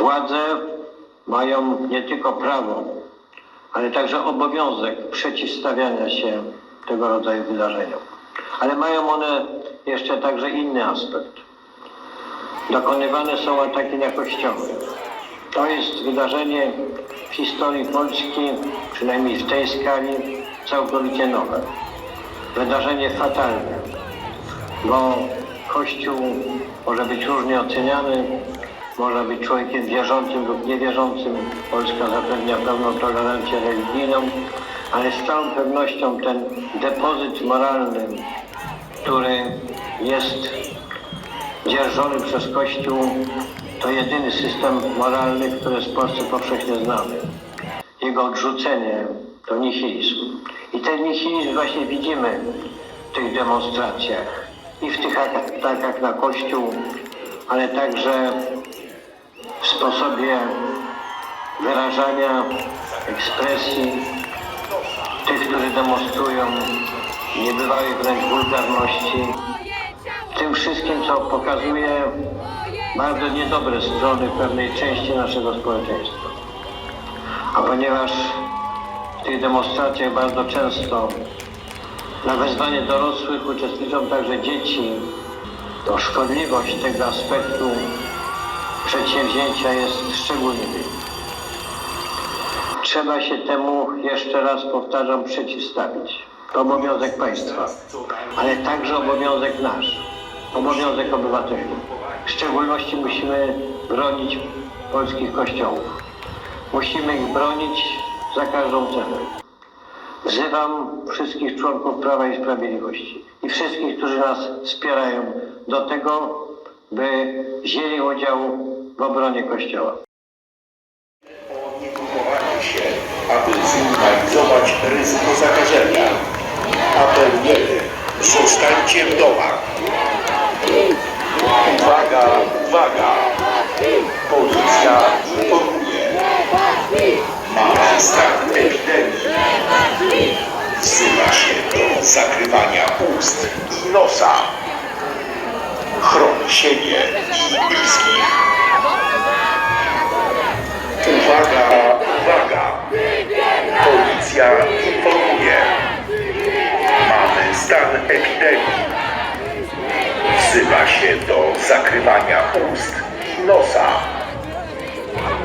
Władze mają nie tylko prawo, ale także obowiązek przeciwstawiania się tego rodzaju wydarzeniom. Ale mają one jeszcze także inny aspekt. Dokonywane są ataki na kościoły. To jest wydarzenie w historii Polski, przynajmniej w tej skali, całkowicie nowe. Wydarzenie fatalne, bo Kościół może być różnie oceniany, może być człowiekiem wierzącym lub niewierzącym. Polska zapewnia pełną tolerancję religijną, ale z całą pewnością ten depozyt moralny, który jest dzierżony przez Kościół, to jedyny system moralny, który jest w Polsce powszechnie znany. Jego odrzucenie to nihilizm. I ten nihilizm właśnie widzimy w tych demonstracjach i w tych atakach na Kościół, ale także sposobie wyrażania ekspresji tych, którzy demonstrują, niebywałej wręcz wulgarności. Tym wszystkim, co pokazuje bardzo niedobre strony pewnej części naszego społeczeństwa. A ponieważ w tych demonstracjach bardzo często na wezwanie dorosłych uczestniczą także dzieci, to szkodliwość tego aspektu przedsięwzięcia jest szczególnie wielka. Trzeba się temu, jeszcze raz powtarzam, przeciwstawić. To obowiązek państwa, ale także obowiązek nasz, obowiązek obywateli. W szczególności musimy bronić polskich kościołów. Musimy ich bronić za każdą cenę. Wzywam wszystkich członków Prawa i Sprawiedliwości i wszystkich, którzy nas wspierają do tego, by wzięli udział w obronie Kościoła. o niegrupowanie się, aby zminimalizować ryzyko zakażenia. Apelujemy, zostańcie w domach. Uwaga, uwaga! Policja informuje. Mamy stan epidemii. Wzywa się do zakrywania ust i nosa. Chroń siebie i bliskich. Uwaga, uwaga! Policja informuje. Mamy stan epidemii. Wzywa się do zakrywania ust i nosa.